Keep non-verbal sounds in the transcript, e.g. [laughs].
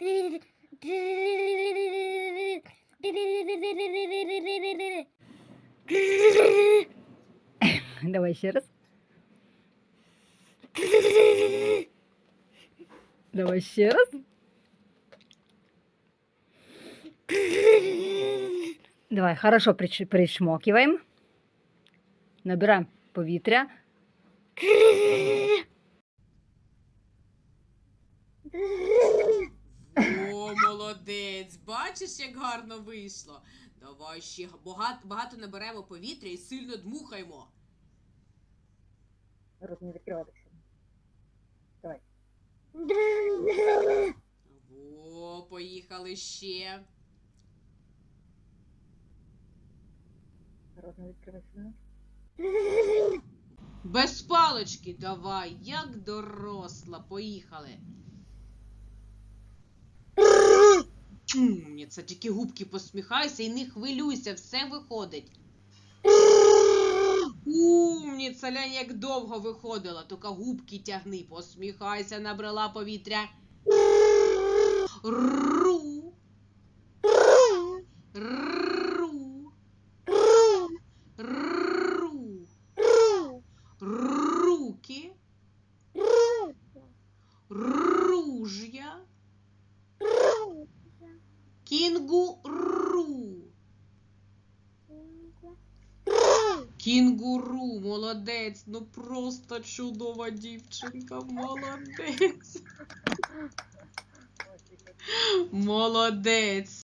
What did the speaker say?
[laughs] Давай ще раз. Давай ще раз. Давай, хорошо причмокиваем. Набираем повітря. Молодець! Бачиш, як гарно вийшло. Давай ще багато, багато наберемо повітря і сильно дмухаємо. Рот не. Давай. О, поїхали ще. Рот не відкривати. Без палички давай, як доросла, поїхали. Умніця, тільки губки посміхайся і не хвилюйся, все виходить. Умніця, лянь, як довго виходила, тільки губки тягни, посміхайся, набрала повітря. Ру. Ру. Ру. Руки. Ружья. Кінгуру. Кінгуру, молодець, ну просто чудова дівчинка, молодець. Молодець.